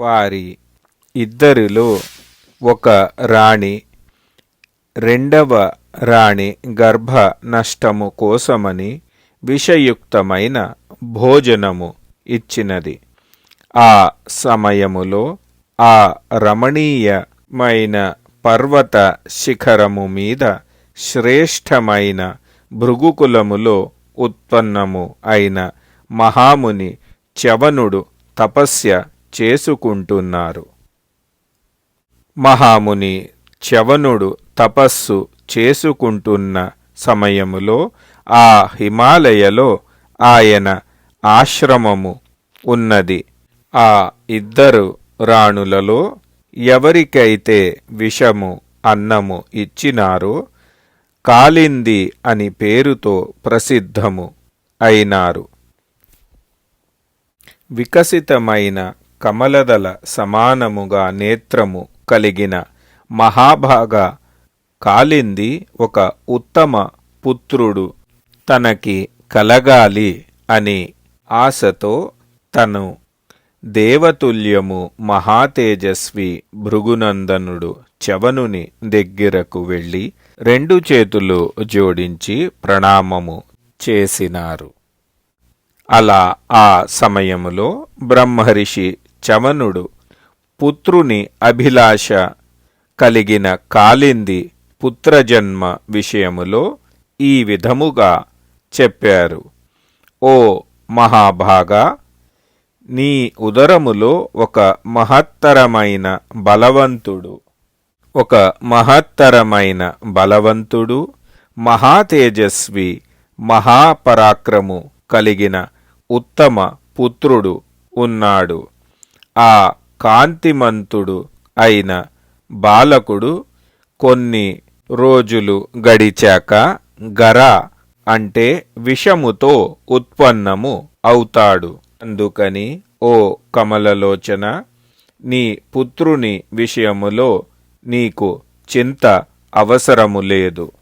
వారి ఇద్దరిలో ఒక రాణి రెండవ రాణి గర్భ నష్టము కోసమని విషయుక్తమైన భోజనము ఇచ్చినది. ఆ సమయములో ఆ రమణీయమైన పర్వత శిఖరము మీద శ్రేష్టమైన భృగుకులములో ఉత్పన్నము అయిన మహాముని చవనుడు తపస్య చేసుకుంటున్నారు. మహాముని చవనుడు తపస్సు చేసుకుంటున్న సమయములో ఆ హిమాలయలో ఆయన ఆశ్రమము ఉన్నది. ఆ ఇద్దరు రాణులలో ఎవరికైతే విషము అన్నము ఇచ్చినారో కాలింది అని పేరుతో ప్రసిద్ధము అయినారు. వికసితమైన కమలదల సమానముగా నేత్రము కలిగిన మహాభాగ కాలింది ఒక ఉత్తమ పుత్రుడు తనకి కలగాలి అని ఆశతో తను దేవతుల్యము మహాతేజస్వి భృగునందనుడు చవనుని దగ్గరకు వెళ్ళి రెండు చేతులు జోడించి ప్రణామము చేసినారు. అలా ఆ సమయములో బ్రహ్మర్షి చవనుడు పుత్రుని అభిలాష కలిగిన కాలింది పుత్రజన్మ విషయములో ఈ విధముగా చెప్పారు. ఓ మహాభాగా నీ ఉదరములో ఒక మహత్తరమైన బలవంతుడు ఒక మహత్తరమైన బలవంతుడు మహాతేజస్వి మహాపరాక్రము కలిగిన ఉత్తమ పుత్రుడు ఉన్నాడు. ఆ కాంతిమంతుడు అయిన బాలకుడు కొన్ని రోజులు గడిచాక గర అంటే విషముతో ఉత్పన్నము అవుతాడు. అందుకని ఓ కమలలోచన నీ పుత్రుని విషయములో నీకు చింత అవసరము లేదు.